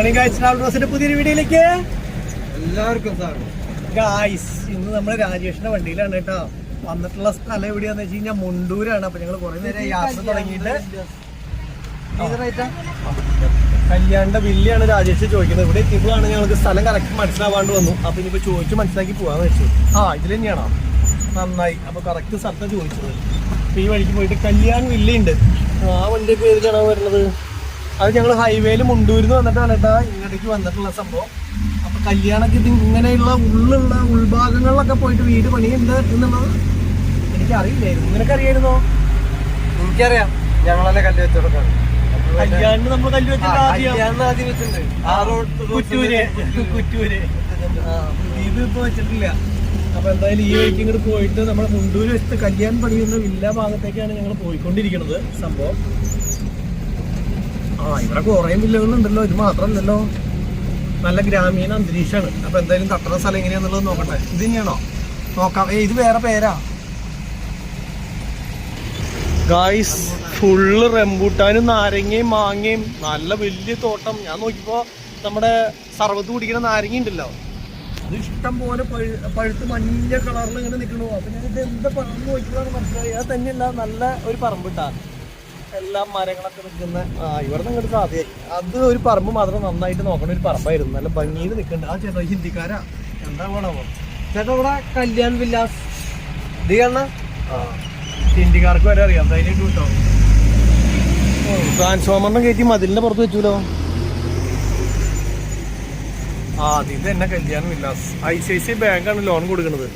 Morning guys travel ബസ്സിന്റെ പുതിയൊരു വീഡിയോയിലേക്ക് എല്ലാവർക്കും ഗായ്സ് ഇന്ന് നമ്മൾ രാജേഷിന്റെ വണ്ടിയിലാണ് കേട്ടോ. വന്നിട്ടുള്ള സ്ഥലം എവിടെയാന്ന് വെച്ച് കഴിഞ്ഞാൽ മുണ്ടൂരാണ്. അപ്പൊ ഞങ്ങൾ കുറെ നേരം യാത്ര തുടങ്ങിയിട്ട്. കല്യാണിന്റെ ബില്ലാണ് രാജേഷ് ചോദിക്കുന്നത്. ഇവിടെ എത്തിയപ്പോഴാണ് ഞങ്ങൾക്ക് സ്ഥലം കറക്റ്റ് മനസ്സിലാവാണ്ട് വന്നു. അപ്പൊ ഇനിയിപ്പോ ചോദിച്ചു മനസ്സിലാക്കി പോവാന്ന് വെച്ചു. ആ ഇതിൽ തന്നെയാണോ? നന്നായി. അപ്പൊ കറക്റ്റ് സ്ഥലത്ത് ചോദിച്ചത്. അപ്പൊ ഈ വഴിക്ക് പോയിട്ട് കല്യാൺ വില്ലയുണ്ട്. ആ വണ്ടിയൊക്കെ ഏത് കാണാൻ വരുന്നത് അത് ഞങ്ങൾ ഹൈവേയിൽ മുണ്ടൂരിന്ന് വന്നിട്ടാണ് കേട്ടാ ഇങ്ങോട്ടേക്ക് വന്നിട്ടുള്ള സംഭവം. അപ്പൊ കല്യാണക്ക് ഇത് ഇങ്ങനെയുള്ള ഉള്ളുള്ള ഉൾഭാഗങ്ങളിലൊക്കെ പോയിട്ട് വീട് പണിയുണ്ട് എന്നുള്ളത് എനിക്ക് അറിയില്ലായിരുന്നു നിനക്ക് അറിയായിരുന്നോ എനിക്കറിയാം. ഞങ്ങളെ കല്ല് കല്യാണിന് നമ്മൾ കല്ല് വെച്ചിട്ട് ആദ്യം. വെച്ചിട്ടുണ്ട്. ആ റോഡ് കുറ്റൂര് കുറ്റൂര് ആ, ഇത് ഇപ്പൊ വെച്ചിട്ടില്ല. അപ്പൊ എന്തായാലും ഈ വഴിക്ക് ഇങ്ങോട്ട് പോയിട്ട് നമ്മുടെ മുണ്ടൂര് വെച്ചിട്ട് കല്യാൺ പണിയുന്ന വില്ല ഭാഗത്തേക്കാണ് ഞങ്ങൾ പോയിക്കൊണ്ടിരിക്കുന്നത് സംഭവം. ആ ഇവിടെ കുറേ വില്ലകളുണ്ടല്ലോ ഇത് മാത്രമല്ലല്ലോ. നല്ല ഗ്രാമീണ അന്തരീക്ഷമാണ് അപ്പൊ എന്തായാലും തട്ടുന്ന സ്ഥലം എങ്ങനെയാന്നുള്ളത് നോക്കട്ടെ. ഇത് തന്നെയാണോ? നോക്കാം. ഏ ഇത് വേറെ പേരാ. ഗായ്സ് ഫുള്ള് റംബൂട്ടാനും നാരങ്ങയും മാങ്ങയും. നല്ല വലിയ തോട്ടം. ഞാൻ നോക്കിയപ്പോ നമ്മുടെ സർവത്ത് കുടിക്കുന്ന നാരങ്ങ ഉണ്ടല്ലോ. അത് ഇഷ്ടം പോലെ പഴു- പഴുത്ത് മഞ്ഞ കളറിൽ ഇങ്ങനെ നിൽക്കണു അപ്പൊ ഞാൻ ഇത് എന്താ പറമ്പ് നോക്കിയതാണ് മനസ്സിലായി അത് തന്നെയല്ല നല്ല ഒരു പറമ്പ് ഇട്ടാ എല്ലാ മരങ്ങളൊക്കെ നിൽക്കുന്ന ഇവിടെ ഇങ്ങോട്ട് സാധ്യമായി. അത് ഒരു പറമ്പ് മാത്രം നന്നായിട്ട് നോക്കണ ഒരു പറമ്പായിരുന്നു. നല്ല ഭംഗിയിൽ നിൽക്കുന്നുണ്ട്. ആ ചേട്ടാ ഹിന്ദിക്കാരാ? എന്താ വേണോ ചേട്ടാ ഇവിടെ കല്യാൺ വില്ലാസ് ഇത് കാണണ? ആ. ഹിന്ദിക്കാർക്ക് വരെ അറിയാം. ധൈര്യമായിട്ട് കിട്ടോ ട്രാൻസ്ഫോമറിനെ കയറ്റി മതിലിന്റെ പുറത്ത് വെച്ചൂലോ? ആ അത് ഇത് തന്നെ കല്യാണം villas I C I C ബാങ്കാണ് ലോൺ കൊടുക്കുന്നത്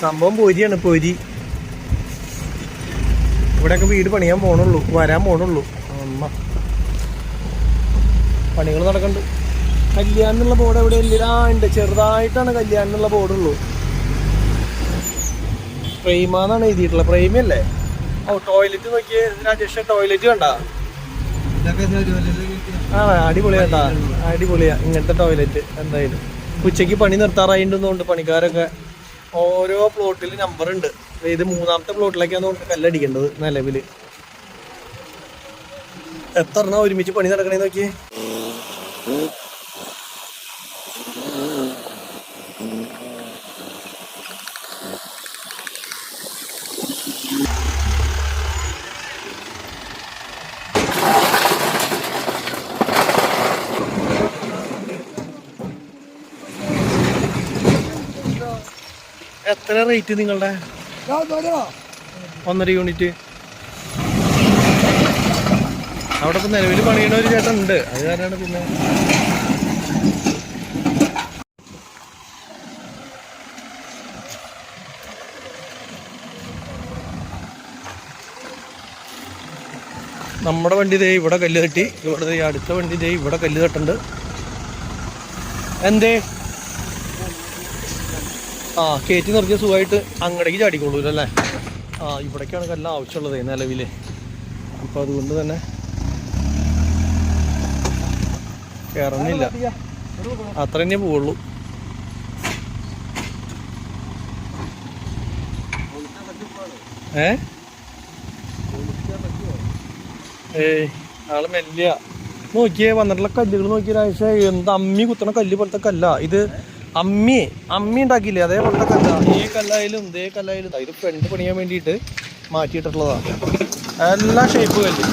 സംഭവം പൊരിയാണ് പൊരി. ഇവിടെയൊക്കെ വീട് പണിയാൻ പോണുള്ളൂ വരാൻ പോണുള്ളൂ. അമ്മ. പണികൾ നടക്കണ്ട്. കല്യാണം ബോർഡ് എവിടെ? ഇല്ല. ചെറുതായിട്ടാണ് കല്യാണം എന്നുള്ള ബോർഡുള്ളൂ പ്രേമാന്നാണ് എഴുതിയിട്ടുള്ളത് പ്രൈമല്ലേ ഓ ടോയ്ലറ്റ് നോക്കിയേ. രാജേഷ് ടോയ്ലറ്റ് കണ്ട? ആ അടിപൊളിയാ അടിപൊളിയാ. ഇങ്ങനത്തെ ടോയ്ലറ്റ് എന്തായാലും. ഉച്ചയ്ക്ക് പണി നിർത്താറായിട്ടുണ്ട് പണിക്കാരൊക്കെ. ഓരോ പ്ലോട്ടിൽ നമ്പർ ഉണ്ട്. ഇത് മൂന്നാമത്തെ പ്ലോട്ടിലേക്കാണ് കല്ലടിക്കേണ്ടത് നിലവിൽ. എത്ര ഒരുമിച്ച് പണി നടക്കണേ നോക്കിയേ? എത്ര റേറ്റ് നിങ്ങളുടെ? ഒന്നര യൂണിറ്റ്. അവിടെ ഇപ്പം നിലവിൽ പണിയണ ഒരു ചേട്ടൻ ഉണ്ട് അത് കാരണമാണ് പിന്നെ. നമ്മുടെ വണ്ടി ദേ ഇവിടെ കല്ല് തട്ടി. ഇവിടെ അടുത്ത വണ്ടി ദേ ഇവിടെ കല്ല് തട്ടുണ്ട്. എന്തേ? ആ കയറ്റി നിറഞ്ഞ സുഖമായിട്ട് അങ്ങടേക്ക് ചാടിക്കോളൂ അല്ലേ ആ ഇവിടേക്കാണ് എല്ലാം ആവശ്യമുള്ളത് നിലവിൽ അപ്പോൾ അതുകൊണ്ട് തന്നെ കയറുന്നില്ല അത്ര തന്നെ പോവുള്ളൂ. ഏ? ഏയ് ആൾ മെല്ലിയ. നോക്കിയേ വന്നിട്ടുള്ള കല്ലുകൾ നോക്കിയ ഒരാഴ്ച എന്ത് അമ്മി കുത്തണ കല്ല് പോലത്തെ കല്ല. ഇത് അമ്മി അമ്മി ഉണ്ടാക്കിയില്ലേ? അതേപോലത്തെ കല്ല ഈ കല്ലായാലും ഇതേ കല്ലായാലും. അതിൽ ഇത് ഫ്രണ്ട് പണിയാൻ വേണ്ടിയിട്ട് മാറ്റിയിട്ടുള്ളതാണ് എല്ലാ ഷേപ്പ് കല്ല്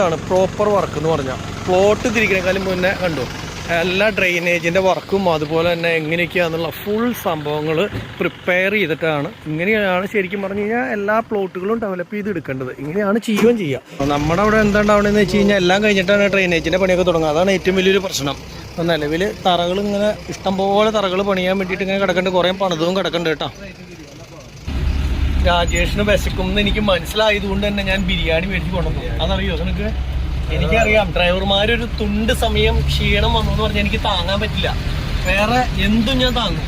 ഇതാണ് പ്രോപ്പർ വർക്ക് എന്ന് പറഞ്ഞാൽ പ്ലോട്ട് തിരിക്കണേക്കാളും മുന്നേ കണ്ടു. എല്ലാ ഡ്രെയിനേജിന്റെ വർക്കും അതുപോലെ തന്നെ എങ്ങനെയൊക്കെയാണെന്നുള്ള ഫുൾ സംഭവങ്ങൾ പ്രിപ്പയർ ചെയ്തിട്ടാണ്. ഇങ്ങനെയാണ് ശരിക്കും പറഞ്ഞു കഴിഞ്ഞാൽ എല്ലാ പ്ലോട്ടുകളും ഡെവലപ്പ് ചെയ്ത് എടുക്കേണ്ടത് ഇങ്ങനെയാണ് ചെയ്യുകയും ചെയ്യുക നമ്മുടെ അവിടെ എന്താ ഉണ്ടാവണമെന്ന് വെച്ച് കഴിഞ്ഞാൽ എല്ലാം കഴിഞ്ഞിട്ടാണ് ഡ്രെയിനേജിന്റെ പണിയൊക്കെ തുടങ്ങുക. അതാണ് ഏറ്റവും വലിയൊരു പ്രശ്നം. അപ്പോൾ നിലവിൽ തറകൾ ഇങ്ങനെ ഇഷ്ടംപോലെ തറകൾ പണിയാൻ വേണ്ടിയിട്ട് ഇങ്ങനെ കിടക്കേണ്ട. കുറേ പണിതും കിടക്കേണ്ട കേട്ടോ. രാജേഷിന് വിശക്കും എന്ന് എനിക്ക് മനസ്സിലായതുകൊണ്ട് തന്നെ ഞാൻ ബിരിയാണി മേടിച്ച് കൊണ്ടുപോകും അതറിയോ നിനക്ക്? എനിക്കറിയാം. ഡ്രൈവർമാരൊരു തുണ്ട് സമയം ക്ഷീണം വന്നു എന്ന് പറഞ്ഞാൽ എനിക്ക് താങ്ങാൻ പറ്റില്ല. വേറെ എന്തും ഞാൻ താങ്ങും.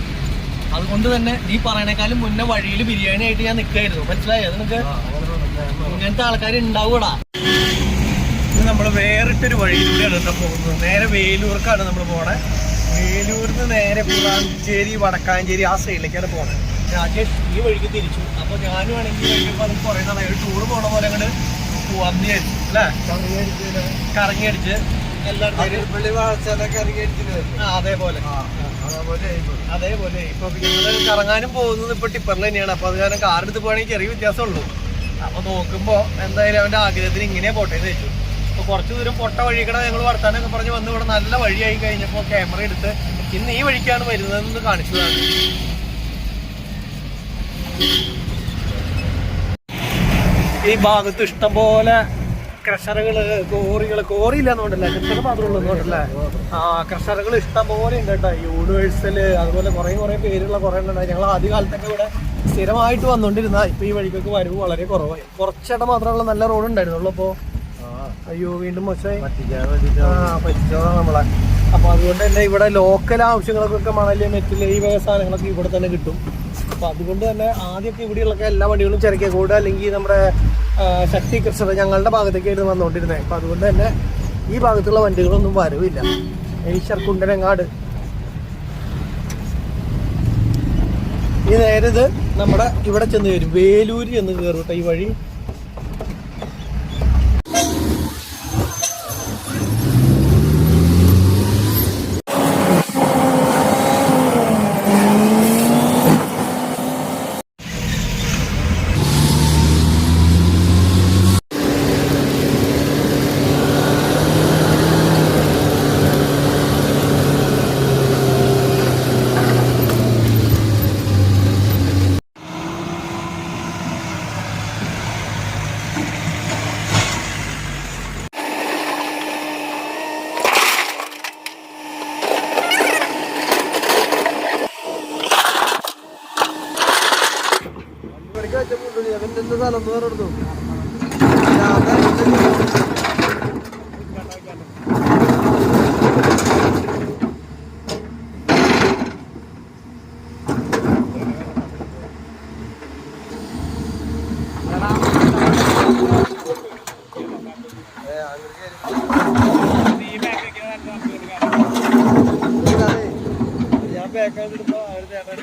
അതുകൊണ്ട് തന്നെ നീ പറയണേക്കാളും മുന്നേ വഴിയിൽ ബിരിയാണി ആയിട്ട് ഞാൻ നിൽക്കായിരുന്നു മനസ്സിലായോ നിനക്ക്? ഇങ്ങനത്തെ ആൾക്കാർ ഉണ്ടാവൂടാ നമ്മൾ വേറിട്ടൊരു വഴിയിലൂടെയാണ് കേട്ടോ പോകുന്നത്. നേരെ വേലൂർക്കാണ് നമ്മൾ പോണേ. വേലൂരിൽ നിന്ന് നേരെ പുറാഞ്ചേരി വടക്കാഞ്ചേരി ആ സൈഡിലേക്കാണ് പോണത് രാജേഷ് ഈ വഴിക്ക് തിരിച്ചു. അപ്പൊ ഞാനും ആണെങ്കിൽ കുറേ നാളെ ഒരു ടൂർ പോണ പോലെ അങ്ങോട്ട് പോവാം വിചാരിച്ചു. അല്ലേ? കറങ്ങി അടിച്ച് എല്ലായിടത്തും അതേപോലെ. അതേപോലെ ഇപ്പൊ കറങ്ങാനും പോകുന്നത് ഇപ്പൊ ടിപ്പറിൽ തന്നെയാണ്. അപ്പൊ അത് കാരണം കാർ എടുത്ത് പോകണമെങ്കിൽ ചെറിയ വ്യത്യാസമുള്ളൂ. അപ്പൊ നോക്കുമ്പോ എന്തായാലും അവന്റെ ആഗ്രഹത്തിന് ഇങ്ങനെ പോട്ടെ എന്ന് വെച്ചു. അപ്പൊ കുറച്ചു ദൂരം പൊട്ട വഴിക്കട ഞങ്ങൾ വർത്താനൊക്കെ പറഞ്ഞ് വന്ന് ഇവിടെ നല്ല വഴിയായി കഴിഞ്ഞപ്പോ ക്യാമറ എടുത്ത് ഇന്ന് ഈ വഴിക്കാണ് വരുന്നതെന്ന് കാണിച്ചതാണ്. ഈ ഭാഗത്ത് ഇഷ്ടംപോലെ ക്രഷറുകൾ കോറികൾ. കോറി ഇല്ലാന്നുണ്ടല്ലേ ക്രഷർ മാത്രമേ ഉള്ളൂന്നുണ്ടല്ലേ ആ ക്രഷറുകൾ ഇഷ്ടം പോലെ ഉണ്ട് കേട്ടോ. യൂണിവേഴ്സൽ അതുപോലെ കുറെ കുറെ പേരുള്ള കുറെ ഉണ്ടായി ഞങ്ങൾ ആദ്യ കാലത്തൊക്കെ ഇവിടെ സ്ഥിരമായിട്ട് വന്നോണ്ടിരുന്ന ഇപ്പൊ ഈ വഴിക്കൊക്കെ വരവ് വളരെ കുറവായി. കുറച്ചിടം മാത്രമുള്ള നല്ല റോഡ് ഉണ്ടായിരുന്നുള്ളൂ അപ്പോ. അയ്യോ വീണ്ടും മോശമായി. പറ്റിച്ചോളാം നമ്മളെ. അപ്പൊ അതുകൊണ്ട് തന്നെ ഇവിടെ ലോക്കൽ ആവശ്യങ്ങൾക്കൊക്കെ മണൽ മെറ്റിൽ ഈ വക സാധനങ്ങളൊക്കെ ഇവിടെ തന്നെ കിട്ടും. അപ്പൊ അതുകൊണ്ട് തന്നെ ആദ്യമൊക്കെ ഇവിടെയുള്ള എല്ലാ വണ്ടികളും ചെറുക്കേക്കോട് അല്ലെങ്കിൽ നമ്മുടെ ശക്തി കൃഷ്ണ ഞങ്ങളുടെ ഭാഗത്തേക്കായിരുന്നു വന്നുകൊണ്ടിരുന്നത്. അപ്പൊ അതുകൊണ്ട് തന്നെ ഈ ഭാഗത്തുള്ള വണ്ടികളൊന്നും വരവില്ല. ഈശ്വർ കുണ്ടനങ്ങാട് ഈ നേരത് നമ്മുടെ ഇവിടെ ചെന്ന് വരും. വേലൂര് ചെന്ന് കയറും ഈ വഴി എന്താ സ്ഥലം എന്ന് പറഞ്ഞു ഞാൻ ബാക്കാണ്ട് എടുത്തോ അവർ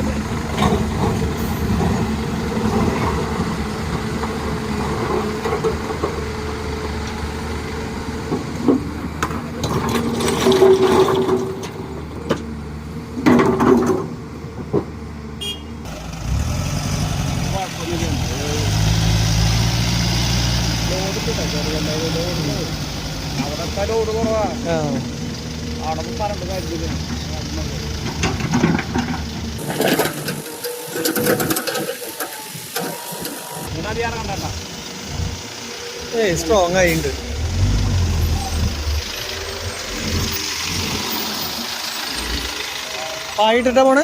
ഏയ് സ്ട്രോങ് ആയിണ്ട്. ആയിട്ടിട്ടാ പോണേ?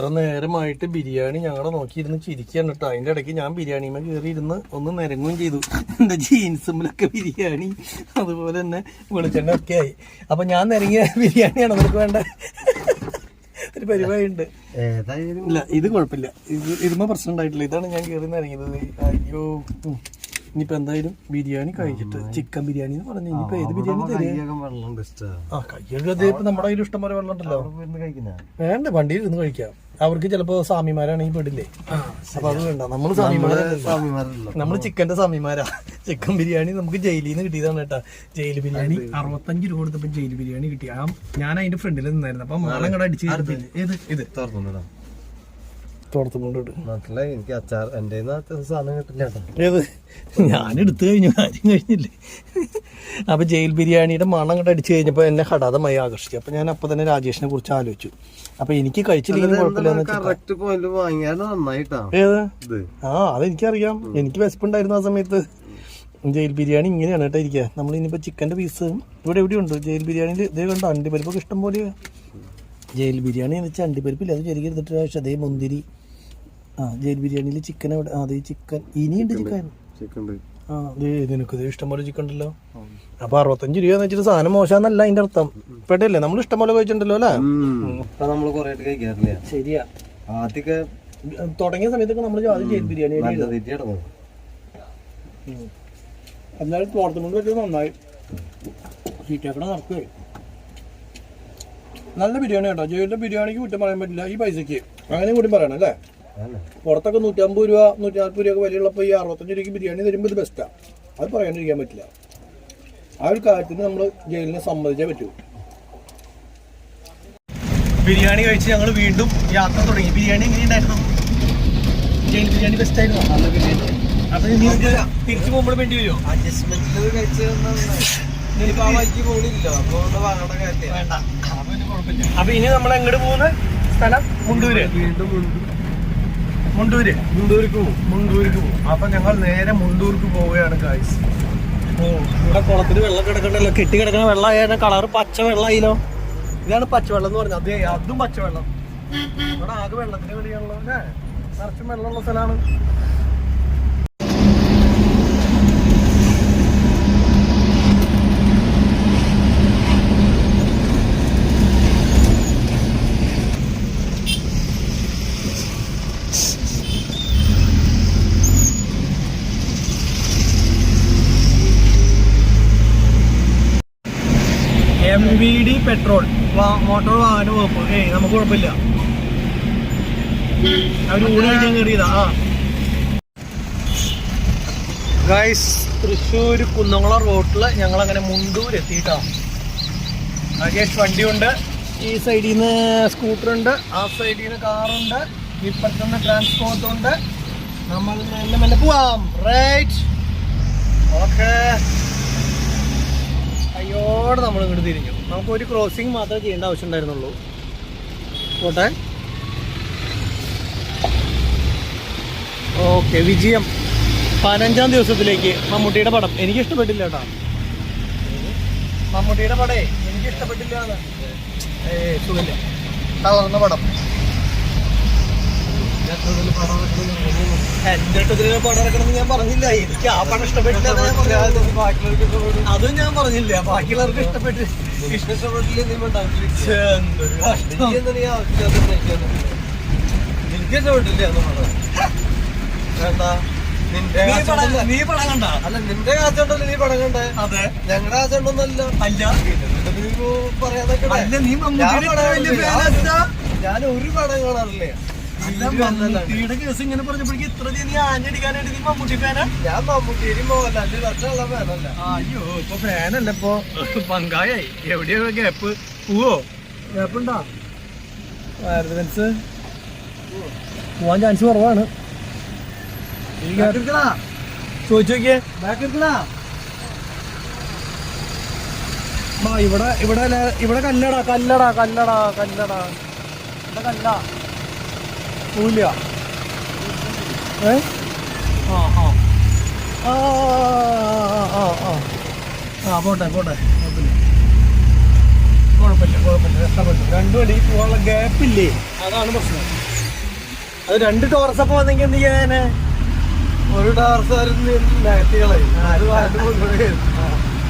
ഇത്ര നേരമായിട്ട് ബിരിയാണി ഞങ്ങളെ നോക്കിയിരുന്ന് ചിരിക്കുകയാണ് കേട്ടോ. അതിന്റെ ഇടയ്ക്ക് ഞാൻ ബിരിയാണിമേ കയറിയിരുന്ന് ഒന്ന് നിരങ്ങുകയും ചെയ്തു. എന്റെ ജീൻസുമ്മിലൊക്കെ ബിരിയാണി. അതുപോലെ തന്നെ വെളിച്ചെണ്ണ ഒക്കെ ആയി. അപ്പൊ ഞാൻ നിരങ്ങിയ ബിരിയാണിയാണ് നമുക്ക് വേണ്ട. ഒരു പരിപാടി ഉണ്ട് ഇല്ല ഇത് കുഴപ്പമില്ല. ഇത് ഇതുമ്പോ പ്രശ്നം ഉണ്ടായിട്ടില്ല. ഇതാണ് ഞാൻ കയറി നിരങ്ങിയത്. അയ്യോ. ഇനിയിപ്പോ എന്തായാലും ബിരിയാണി കഴിച്ചിട്ട് ചിക്കൻ ബിരിയാണി എന്ന് പറഞ്ഞു ഇനിയിപ്പോ ഏത് ബിരിയാണി തരും കയ്യൊക്കെ ആ. ഇപ്പൊ നമ്മുടെ കയ്യിൽ ഇഷ്ടം പോലെ വെള്ളം ഉണ്ടല്ലോ വേണ്ട വണ്ടിയിൽ ഇരുന്ന് കഴിക്കാം. അവർക്ക് ചിലപ്പോ സ്വാമിമാരാണെങ്കിൽ പെടില്ലേ? അപ്പൊ അത് വേണ്ട. സ്വാമിമാരാ സ്വാമിമാരല്ലോ നമ്മൾ ചിക്കന്റെ സ്വാമിമാരാ. ചിക്കൻ ബിരിയാണി നമുക്ക് ജയിലിൽ നിന്ന് കിട്ടിയതാണ് കേട്ടാ. ജയിൽ ബിരിയാണി. അറുപത്തഞ്ച് രൂപ കൊടുത്തപ്പോ ജയിൽ ബിരിയാണി കിട്ടി. ആ ഞാൻ അതിന്റെ ഫ്രണ്ടിൽ നിന്നായിരുന്നു. അപ്പൊ മാളം കട അടിച്ച് കയറത്തില്ല ഏത്? ഇത്. തുറന്നിടാം തോർത്തുകൊണ്ടിട്ട് നാട്ടിലെ എനിക്ക് അച്ചാർ എന്റെ സാധനം കിട്ടില്ല ഏത്? ഞാൻ എടുത്തു കഴിഞ്ഞു. ആരും കഴിഞ്ഞില്ലേ? അപ്പൊ ജയിൽ ബിരിയാണിയുടെ മണം അങ്ങോട്ട് അടിച്ചു കഴിഞ്ഞപ്പോൾ എന്നെ ഹടാതമായി ആകർഷിച്ചു. അപ്പൊ ഞാൻ അപ്പൊ തന്നെ രാജേഷിനെ കുറിച്ച് ആലോചിച്ചു. അപ്പൊ എനിക്ക് കുഴപ്പമില്ലെന്ന് വെച്ചാൽ കറക്റ്റ് പോയിന്റ് വാങ്ങിയാൽ നന്നായിട്ടാ. ഏത്? ആ അതെനിക്കറിയാം. എനിക്ക് വിശപ്പുണ്ടായിരുന്നു ആ സമയത്ത്. ജയിൽ ബിരിയാണി ഇങ്ങനെയാണ് കേട്ടോ ഇരിക്കുക നമ്മൾ ഇനിയിപ്പോൾ ചിക്കന്റെ പീസ് ഇവിടെ എവിടെയുണ്ട്? ജയിൽ ബിരിയാണിയിൽ ഇതേ കണ്ടോ? അണ്ടിപ്പരിപ്പൊക്കെ ഇഷ്ടം പോലെ. ജയിൽ ബിരിയാണി എന്ന് വെച്ചാൽ അണ്ടിപ്പരിപ്പില്ല. അത് ചെറിയ എടുത്തിട്ട് പക്ഷേ അതേ മുന്തിരി. ആ ജയിൽ ബിരിയാണിയിൽ ചിക്കൻ എവിടെ? ആ അതേ ചിക്കൻ ഇനിയുണ്ട് ചിക്കൻ നിനക്ക് ഇത് ഇഷ്ടം പോലെ ചിക്കൻ ഉണ്ടല്ലോ അപ്പൊ അറുപത്തഞ്ച് രൂപ എന്ന് വെച്ചിട്ട് സാധനം മോശമെന്നല്ല അതിന്റെ അർത്ഥം. പെട്ടല്ലേ നമ്മൾ ഇഷ്ടം പോലെ കഴിച്ചിട്ടുണ്ടല്ലോ അല്ലേ? നമ്മൾ കഴിക്കാറില്ല? ശരിയാ. ആദ്യമൊക്കെ തുടങ്ങിയ സമയത്തൊക്കെ നമ്മൾ ആദ്യം ബിരിയാണി എന്നാലും തോർത്തുകൊണ്ട് പറ്റിയത് നന്നായി. ചീറ്റാക്കട നടക്കുവേ നല്ല ബിരിയാണി കേട്ടോ ജയിലിലെ ബിരിയാണിക്ക് കുറ്റം പറയാൻ പറ്റില്ല. ഈ പൈസക്ക് അങ്ങനെ കൂടി പറയണം അല്ലേ? പുറത്തൊക്കെ നൂറ്റമ്പത് രൂപ നൂറ്റി നാൽപ്പത് രൂപ വിലയുള്ളപ്പോൾ ഈ അറുപത്തഞ്ച് രൂപയ്ക്ക് ബിരിയാണി തരുമ്പോൾ ഇത് ബെസ്റ്റാണ് അത് പറയാണ്ടിരിക്കാൻ പറ്റില്ല. ആ ഒരു കാര്യത്തിന് നമ്മൾ ജയിലിനെ സമ്മതിച്ചേ പറ്റൂ. ബിരിയാണി കഴിച്ച് ഞങ്ങൾ വീണ്ടും യാത്ര തുടങ്ങി. ബിരിയാണി എങ്ങനെയുണ്ടായിരുന്നു ജയിൽ ബിരിയാണി ബെസ്റ്റ് ആയിരുന്നു? നല്ല ബിരിയാണി. അപ്പൊ ഇനി തിരിച്ചു പോകുമ്പോൾ വേണ്ടി വരുമോ? അഡ്ജസ്റ്റ്മെന്റ് കഴിച്ച് അപ്പൊ ഇനി നമ്മൾ എങ്ങോട്ട് പോകുന്ന സ്ഥലം? മുണ്ടൂര്. വീണ്ടും മുണ്ടൂര്. മുണ്ടൂർക്ക് പോകും മുണ്ടൂർക്ക് പോകും അപ്പൊ ഞങ്ങൾ നേരെ മുണ്ടൂർക്ക് പോവുകയാണ് ഗായ്സ് ഓ ഇവിടെ കുളത്തിൽ വെള്ളം കിടക്കണ്ടല്ലോ. കെട്ടി കിടക്കുന്ന വെള്ളം ആയാലും കളർ പച്ച വെള്ളമായില്ലോ. ഇതാണ് പച്ചവെള്ളം എന്ന് പറഞ്ഞത്. അതെ അതും പച്ചവെള്ളം. ഇവിടെ ആകെ വെള്ളത്തിന് കളിയാണല്ലോ അല്ലേ? നിറച്ചും വെള്ളമുള്ള സ്ഥലമാണ്. വി ഡി പെട്രോൾ മോട്ടോർ വാഹന വകുപ്പ് ഏയ് നമുക്ക് കുഴപ്പമില്ല. അവർ ഊണ് കഴിക്കാൻ കയറിയതാ. ആ. ഗൈസ് തൃശ്ശൂർ കുന്നംകുളം റോട്ടിൽ ഞങ്ങൾ അങ്ങനെ മുണ്ടൂർ എത്തിയിട്ടാ. രാജേഷ് വണ്ടിയുണ്ട്. ഈ സൈഡിൽ നിന്ന് സ്കൂട്ടർ ഉണ്ട് ആ സൈഡിൽ നിന്ന് കാറുണ്ട്. ഇപ്പുറത്തുനിന്ന് ട്രാൻസ്പോർട്ട് ഉണ്ട് നമ്മൾ മെല്ലെ മെല്ലെ പോവാം. റൈറ്റ് ഓക്കെ അയ്യോടെ നമ്മൾ ഇങ്ങോട്ട് തിരിഞ്ഞു. നമുക്ക് ഒരു ക്രോസിംഗ് മാത്രമേ ചെയ്യേണ്ട ആവശ്യം ഉണ്ടായിരുന്നുള്ളൂ പോട്ടെ. ഓക്കെ വിജയം. പതിനഞ്ചാം ദിവസത്തിലേക്ക് മമ്മൂട്ടിയുടെ പടം. എനിക്ക് ഇഷ്ടപ്പെട്ടില്ല കേട്ടോ. മമ്മൂട്ടിയുടെ പടേ എനിക്ക് ഇഷ്ടപ്പെട്ടില്ല തളർന്ന പടം. എന്റെ ഇഷ്ടത്തിന് പടം ഇറക്കണമെന്ന് ഞാൻ പറഞ്ഞില്ല. എനിക്ക് ആ പടം ഇഷ്ടപ്പെട്ടില്ല അതും ഞാൻ പറഞ്ഞില്ല. ബാക്കിയുള്ളവർക്ക് ഇഷ്ടപ്പെട്ട് ഇഷ്ടപ്പെട്ടില്ല. നീ പടം കണ്ട അല്ല നിന്റെ കാശുണ്ടല്ലോ നീ പടം കണ്ടേ അതെ ഞങ്ങളുടെ കാശുണ്ടോന്നല്ല അല്ല. നീ ഞാൻ ഒരു പടം കാണാറില്ല. മമ്മൂട്ടിയുടെ കേസ് ഇങ്ങനെ പറഞ്ഞപ്പോഴേക്ക് ഇത്ര നീ ആഞ്ഞടിക്കാനായിട്ട് നീ മമ്മൂട്ടി ഫാനാ? ഞാൻ മമ്മൂട്ടിയും മോഹൻലാലിന്റെ രക്ഷമുള്ള ഫാനല്ല. അയ്യോ ഇപ്പൊ ഫാനല്ല ഇപ്പൊ. പങ്കായായി എവിടെയോ ഗ്യാപ്പ്. പോവോ? ഗ്യാപ്പ് ഉണ്ടോ പോവാൻ ചാൻസ് കുറവാണ്. ചോദിച്ചു നോക്കിയേ. ആ ഇവിടെ ഇവിടെ ഇവിടെ കല്ലടാ കല്ലടാ കല്ലടാ കല്ലടാ. ഇവിടെ കല്ല. പോവില്ല ഏ? ആ ആ. ആ ആ ആ ആ പോട്ടെ പോട്ടെ. കുഴപ്പമില്ല. കുഴപ്പമില്ല കുഴപ്പമില്ല. രക്ഷപ്പെട്ടു. രണ്ടു വണ്ടി പോകാനുള്ള ഗ്യാപ്പില്ലേ? അതാണ് പ്രശ്നം. അത് രണ്ട് വന്നെങ്കിൽ എന്ത് ഒരു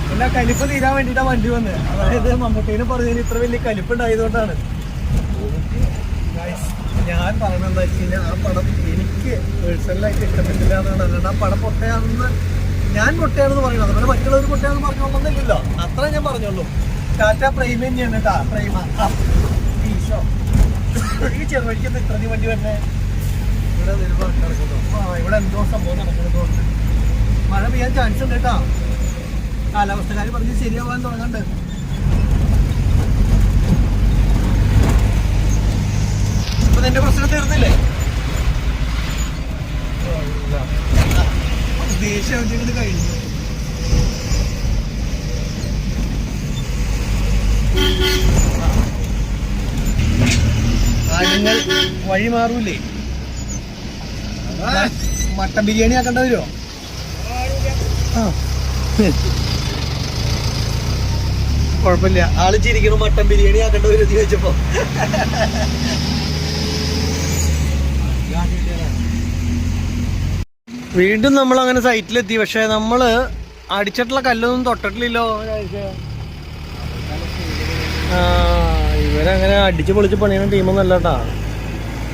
പിന്നെ കലിപ്പ് തീരാൻ വേണ്ടിട്ടാ വണ്ടി വന്നത് അതായത് മമ്മൂട്ടീനെ പറഞ്ഞതിന് ഇത്ര വലിയ കലിപ്പ് ഉണ്ടായതുകൊണ്ടാണ്. ഞാൻ പറഞ്ഞത് എന്താ വെച്ച് കഴിഞ്ഞാൽ ആ പടം എനിക്ക് പേഴ്സണലായിട്ട് ഇഷ്ടപ്പെട്ടില്ല എന്നാണ്. അല്ലാണ്ട് ആ പടം പൊട്ടയാണെന്ന് ഞാൻ പൊട്ടയാണെന്ന് പറയുന്നത് അതുപോലെ മറ്റുള്ളവർ പൊട്ടയാണെന്ന് പറഞ്ഞോളന്നില്ലല്ലോ അത്ര ഞാൻ പറഞ്ഞോളൂ ടാറ്റ പ്രൈം തന്നെയാണ് കേട്ടാ പ്രൈമ ഈശോ. ഈ ചെറുവഴിക്കത്ത് ഇത്ര നീ വണ്ടി വരണേ. ഇവിടെ നിലവാരം കിടക്കുന്നു ആ ഇവിടെ എന്തോ സംഭവം നടക്കുന്നതുകൊണ്ട് മഴ പെയ്യാൻ ചാൻസ് ഉണ്ട് കേട്ടോ കാലാവസ്ഥക്കാർ പറഞ്ഞ് ശരിയാവാൻ തുടങ്ങണ്ട് ഇപ്പൊ നിന്റെ പ്രശ്നം തീർന്നില്ലേ? ദേഷ്യം കഴിഞ്ഞു. കാര്യങ്ങൾ വഴി മാറൂലേ മട്ടൻ ബിരിയാണി ആക്കേണ്ട വരുമോ കുഴപ്പമില്ല. ആൾ ചിരിക്കണു മട്ടൻ ബിരിയാണി ആക്കേണ്ട വരും ചോദിച്ചപ്പോ. വീണ്ടും നമ്മൾ അങ്ങനെ സൈറ്റിലെത്തി പക്ഷെ നമ്മൾ അടിച്ചിട്ടുള്ള കല്ലൊന്നും തൊട്ടിട്ടില്ലല്ലോ. ഇവരങ്ങനെ അടിച്ച് പൊളിച്ച് പണിയുന്ന ടീമൊന്നും അല്ല കേട്ടാ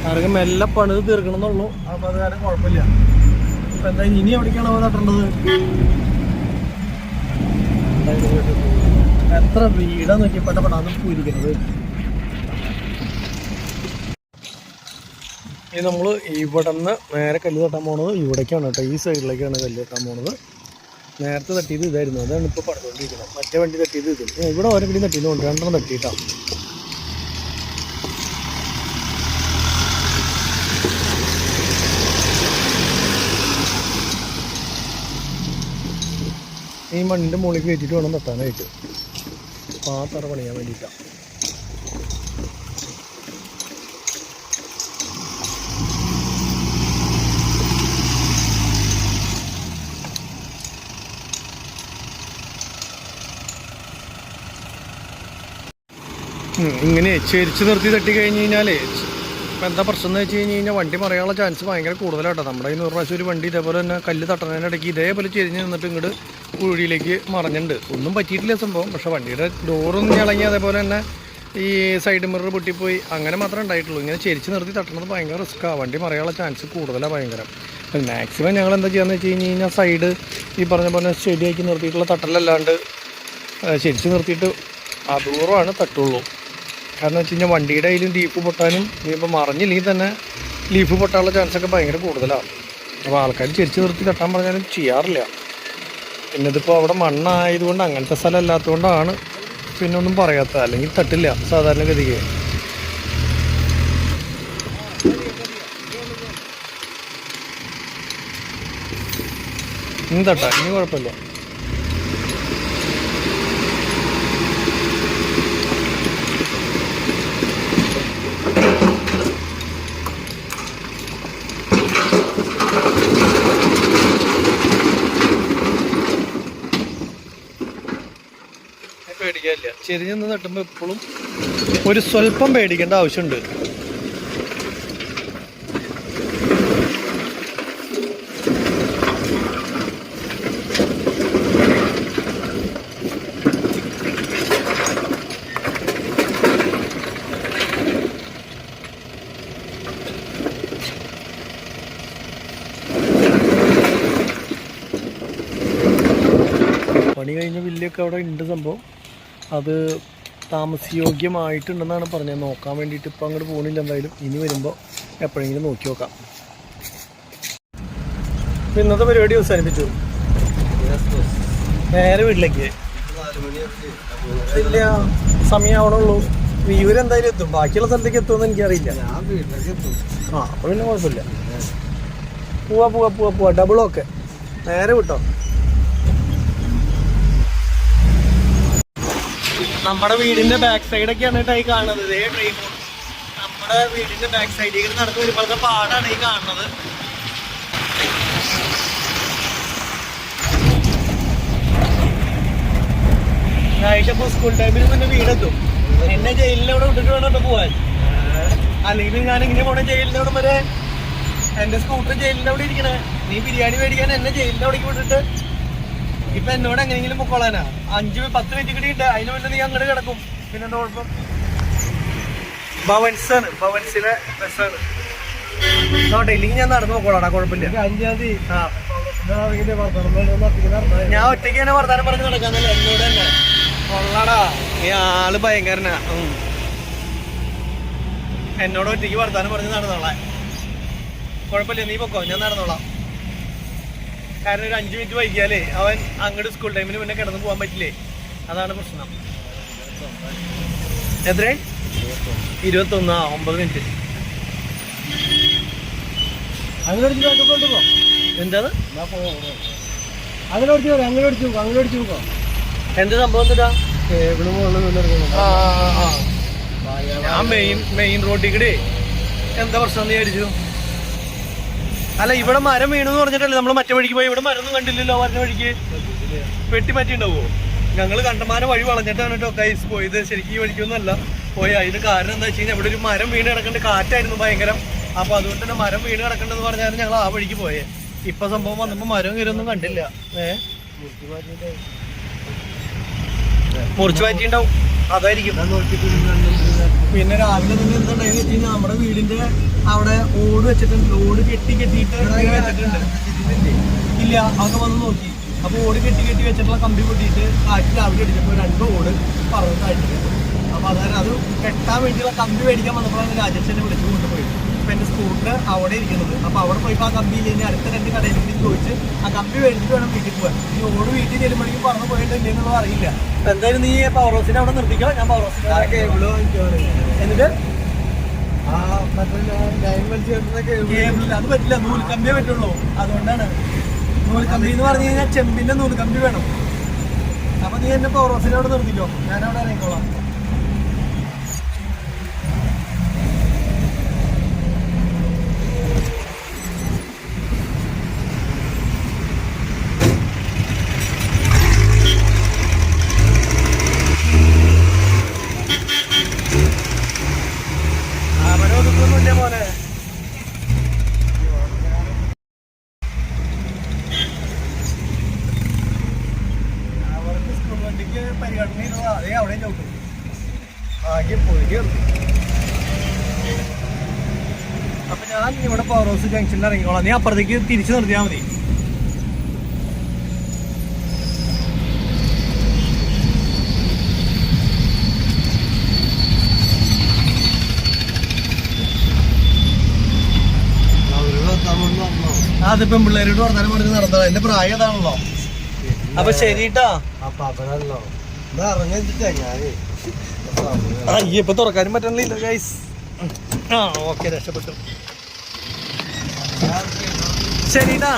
അവർക്ക് മെല്ലെ പണിത് തീർക്കണമെന്നുള്ളൂ അപ്പൊ അത് കാരണം കുഴപ്പമില്ല. ഇപ്പൊ എന്താ ഇനി എവിടേക്കാണ് അവർ തട്ടേണ്ടത് എത്ര വീടാ നോക്കി പെട്ടപ്പെടാന്ന് പൂരിക്കുന്നത്? ഇത് നമ്മൾ ഇവിടെ നിന്ന് നേരെ കല്ല് തട്ടാൻ പോണത് ഇവിടേക്കാണ് കേട്ടോ. ഈ സൈഡിലേക്കാണ് കല്ല് തട്ടാൻ പോണത്. നേരത്തെ തട്ടിയത് ഇതായിരുന്നു. അതാണ് ഇപ്പോൾ പറഞ്ഞുകൊണ്ടിരിക്കുന്നത് മറ്റേ വണ്ടി തട്ടിയത് ഇത്. ഇവിടെ ഓരോ കിടി തട്ടിയതുകൊണ്ട് രണ്ടെണ്ണം തട്ടിയിട്ടാണ് ഈ മണ്ണിന്റെ മുകളിൽ കയറ്റിയിട്ട് വേണം തട്ടാനായിട്ട്. പാത്ര പണിയാൻ വേണ്ടിയിട്ടാണ് ഇങ്ങനെ ചെരിച്ച് നിർത്തി തട്ടി കഴിഞ്ഞ് കഴിഞ്ഞാലേ ഇപ്പം എന്താ പ്രശ്നം എന്ന് വെച്ച് കഴിഞ്ഞ് കഴിഞ്ഞാൽ വണ്ടി മറിയാനുള്ള ചാൻസ് ഭയങ്കര കൂടുതലാട്ടോ. നമ്മുടെ ഈ പ്രാവശ്യം ഒരു വണ്ടി ഇതേപോലെ തന്നെ കല്ല് തട്ടണതിനിടയ്ക്ക് ഇതേപോലെ ചെരിഞ്ഞ് നിന്നിട്ട് ഇങ്ങോട്ട് കുഴിയിലേക്ക് മറിഞ്ഞിട്ടുണ്ട്. ഒന്നും പറ്റിയിട്ടില്ല സംഭവം പക്ഷേ വണ്ടിയുടെ ഡോറൊന്നും ഇളങ്ങി അതേപോലെ തന്നെ ഈ സൈഡ് മിറർ പൊട്ടിപ്പോയി. അങ്ങനെ മാത്രമേ ഉണ്ടായിട്ടുള്ളൂ. ഇങ്ങനെ ചെരിച്ച് നിർത്തി തട്ടണത് ഭയങ്കര റിസ്ക്കാണ് വണ്ടി മറിയാനുള്ള ചാൻസ് കൂടുതലാണ് ഭയങ്കരം. മാക്സിമം ഞങ്ങൾ എന്താ ചെയ്യാന്ന് വെച്ച് കഴിഞ്ഞ് കഴിഞ്ഞാൽ സൈഡ് ഈ പറഞ്ഞ പോലെ സ്റ്റഡിയാക്കി നിർത്തിയിട്ടുള്ള തട്ടലല്ലാണ്ട് ശരിച്ച് നിർത്തിയിട്ട് അപൂർവമാണ് തട്ടുള്ളൂ. കാരണം വെച്ച് കഴിഞ്ഞാൽ വണ്ടിയുടെ അതിലും ലീഫ് പൊട്ടാനും ഇനിയിപ്പോൾ മറിഞ്ഞില്ലെങ്കിൽ തന്നെ ലീഫ് പൊട്ടാനുള്ള ചാൻസ് ഒക്കെ ഭയങ്കര കൂടുതലാണ്. അപ്പോൾ ആൾക്കാർ ചിരിച്ചു നിർത്തി തട്ടാൻ പറഞ്ഞാലും ചെയ്യാറില്ല. പിന്നെ ഇതിപ്പോൾ അവിടെ മണ്ണായതുകൊണ്ട് അങ്ങനത്തെ സ്ഥലം അല്ലാത്തതുകൊണ്ടാണ് പിന്നെ ഒന്നും പറയാത്തത്. അല്ലെങ്കിൽ തട്ടില്ല സാധാരണഗതിക്ക്. ഇന്ന് തട്ടാം ഇനി കുഴപ്പമില്ല. ചെരിഞ്ഞ് നിന്ന് നട്ടുമ്പോൾ എപ്പോഴും ഒരു സ്വല്പം പേടിക്കേണ്ട ആവശ്യമുണ്ട്. പണി കഴിഞ്ഞ വില്ലൊക്കെ അവിടെ ഉണ്ട് സംഭവം. അത് താമസയോഗ്യമായിട്ടുണ്ടെന്നാണ് പറഞ്ഞത്. നോക്കാൻ വേണ്ടിയിട്ട് ഇപ്പം അങ്ങോട്ട് പോകുന്നില്ല എന്തായാലും ഇനി വരുമ്പോൾ എപ്പോഴെങ്കിലും നോക്കി നോക്കാം. അപ്പം ഇന്നത്തെ പരിപാടി അവസാനിപ്പിച്ചു. നേരെ വീട്ടിലേക്ക്. ഇല്ല സമയമാവണുള്ളൂ വിയൂര് എന്തായാലും എത്തും. ബാക്കിയുള്ള സ്ഥലത്തേക്ക് എത്തുമെന്ന് എനിക്കറിയില്ല. ആ അപ്പോൾ പിന്നെ കുഴപ്പമില്ല. പോവാ പോവാ പോവാ പോവാ. ഡബിൾ ഓക്കെ നേരെ വിട്ടോ. നമ്മുടെ വീടിന്റെ ബാക്ക് സൈഡ് ഒക്കെയാണ് കേട്ടോ ഈ കാണുന്നത്. ഇതേ ട്രെയിൻ നമ്മുടെ വീടിന്റെ ബാക്ക് സൈഡിൽ നടന്നു വരുമ്പോഴത്തെ പാടാണ് ഈ കാണുന്നത്. ഞായറാഴ്ച ഇപ്പോൾ സ്കൂൾ ടൈമിൽ മുന്നേ വീടെത്തും. എന്നെ ജയിലിൽ അവിടെ വിട്ടിട്ട് വേണം കേട്ടോ പോവാൻ? അല്ലെങ്കിൽ ഞാൻ ഇങ്ങനെ പോണ ജയിലിന്റെ അവിടെ വരെ? എന്റെ സ്കൂട്ടർ ജയിലിന്റെ അവിടെ ഇരിക്കണേ? നീ ബിരിയാണി മേടിക്കാൻ എന്നെ ജയിലിന്റെ അവിടേക്ക് വിട്ടിട്ട്? ഇപ്പൊ എന്നോട് എങ്ങനെയെങ്കിലും പൊക്കോളാനാ? അഞ്ച് പത്ത് മിനിറ്റ് കൂടി ഉണ്ട് അതിന് മുന്നേ നീ അങ്ങോട്ട് കിടക്കും. പിന്നെ എന്താ കുഴപ്പം? ഭവൻസ് ആണ് ഭവൻസിലെ ബസ്സാണ്. നോട്ടെ ഇല്ലെങ്കിൽ ഞാൻ നടന്നു പോക്കോളാടാ കുഴപ്പമില്ല. അഞ്ചാം തീയതി. ഞാൻ ഞാൻ ഒറ്റയ്ക്ക് തന്നെ വർത്താനം പറഞ്ഞ് നടക്കാന്നല്ലേ എന്നോട് തന്നെ. കൊള്ളാടാ. ഈ ആൾ ഭയങ്കരനാ. എന്നോട് ഒറ്റയ്ക്ക് വർത്താനം പറഞ്ഞ് നടന്നോളാം. കുഴപ്പമില്ല നീ പൊക്കോ ഞാൻ നടന്നോളാം. കാരണം ഒരു അഞ്ച് മിനിറ്റ് വൈകിയാലേ അവൻ അങ്ങോട്ട് സ്കൂൾ ടൈമിന് മുന്നേ കിടന്നു പോകാൻ പറ്റില്ലേ? അതാണ് പ്രശ്നം. എത്രേ ഇരുപത്തൊന്ന്. ആ ഒമ്പത് മിനിറ്റ്. എന്താണ് എന്ത് സംഭവം എന്താ കേബിൾ മുകളിൽ നിന്നിറങ്ങണം ഞാൻ മെയിൻ മെയിൻ റോഡിൽ കൂടെ എന്താ പ്രശ്നം നീ അടിച്ചു അല്ല ഇവിടെ മരം വീണു എന്ന് പറഞ്ഞിട്ടല്ലേ നമ്മൾ മറ്റേ വഴിക്ക് പോയി? ഇവിടെ മരം ഒന്നും കണ്ടില്ലല്ലോ മറ്റേ വഴിക്ക്. വെട്ടി മാറ്റിണ്ടാവോ ഞങ്ങൾ കണ്ടമാന വഴി വളഞ്ഞിട്ടാണ് കേട്ടോ കൈസ് പോയത്. ശരിക്കും ഈ വഴിക്കൊന്നും അല്ല പോയി. അതിന് കാരണം എന്താ വെച്ച് കഴിഞ്ഞാൽ ഇവിടെ ഒരു മരം വീണ് കിടക്കേണ്ട കാറ്റായിരുന്നു ഭയങ്കരം. അപ്പൊ അതുകൊണ്ട് തന്നെ മരം വീണ് കിടക്കേണ്ടെന്ന് പറഞ്ഞാൽ ഞങ്ങൾ ആ വഴിക്ക് പോയേ. ഇപ്പൊ സംഭവം വന്നപ്പോ മരം കയറൊന്നും കണ്ടില്ല. ഏഹ് മുറിച്ച് മാറ്റിണ്ടാവും അതായിരിക്കും. പിന്നെ രാവിലെ തന്നെ എന്തുണ്ടായെന്ന് വെച്ച് കഴിഞ്ഞാൽ നമ്മുടെ വീടിന്റെ അവിടെ ഓട് വെച്ചിട്ടുണ്ട്. ഓട് കെട്ടി കെട്ടിയിട്ട് വെച്ചിട്ടുണ്ട്. ഇല്ല അതൊക്കെ വന്ന് നോക്കി. അപ്പൊ ഓട് കെട്ടി കെട്ടി വെച്ചിട്ടുള്ള കമ്പി പൊട്ടിയിട്ട് കാറ്റ് രാവിലെ അടിച്ചപ്പോ രണ്ട് ഓട് താഴ്ത്തിട്ടുണ്ട് അപ്പൊ അതായത് അത് കെട്ടാൻ വേണ്ടിയുള്ള കമ്പി മേടിക്കാൻ വന്നപ്പോഴാണ് രാജേഷ് എന്നെ വിളിച്ചു കൊണ്ടുപോയി എന്റെ സ്കൂട്ടർ അവിടെ ഇരിക്കുന്നത്. അപ്പോൾ അവിടെ പോയി ആ കമ്പി ഇല്ലെങ്കിൽ അടുത്ത രണ്ട് കടയിലേക്ക് കൂടി ചോദിച്ച് ആ കമ്പി മേടിച്ചിട്ട് വേണം വീട്ടിൽ പോകാൻ ഈ ഓട് വീട്ടിൽ ചെല്ലുമ്പോഴേക്കും പറഞ്ഞു പോയിട്ടില്ലേ എന്നുള്ളത് അറിയില്ല. എന്തായാലും നീ പവർ ഹൗസിനെ അവിടെ നിർത്തിക്കോ. ഞാൻ പവർ ഹൗസിനെ കേബിൾ എന്നിട്ട്? അത് പറ്റില്ല. നൂൽക്കമ്പിയേ പറ്റുള്ളൂ. അതുകൊണ്ടാണ്. നൂൽക്കമ്പി എന്ന് പറഞ്ഞു കഴിഞ്ഞാൽ ചെമ്പിന്റെ നൂൽക്കമ്പി വേണം. അപ്പൊ നീ എന്നെ പവർ ഹൗസിനെ അവിടെ നിർത്തിക്കോ. ഞാൻ അവിടെ ഇറങ്ങിക്കോളാം അവനെ ഒതുക്കൊന്നുമില്ല മോനെ അവർക്ക് സ്കൂൾ അതേ ചവിട്ടും ആകെ അപ്പൊ ഞാൻ ഇവിടെ പവർ ഹൗസ് ജംഗ്ഷനിൽ ഇറങ്ങിക്കോളാം നീ അപ്പുറത്തേക്ക് തിരിച്ചു നിർത്തിയാൽ മതി അതിപ്പം പിള്ളേരോട് വർത്താനം പറഞ്ഞ് നടന്നതാ. എന്റെ പ്രായം അതാണല്ലോ. അപ്പൊ ശരിട്ടാ. അപ്പൊ അവനല്ലോ അയ്യ ഇപ്പൊ തുറക്കാനും പറ്റണില്ല ഗൈസ് ആ ഓക്കെ രക്ഷപ്പെട്ടു. ശരിട്ടാ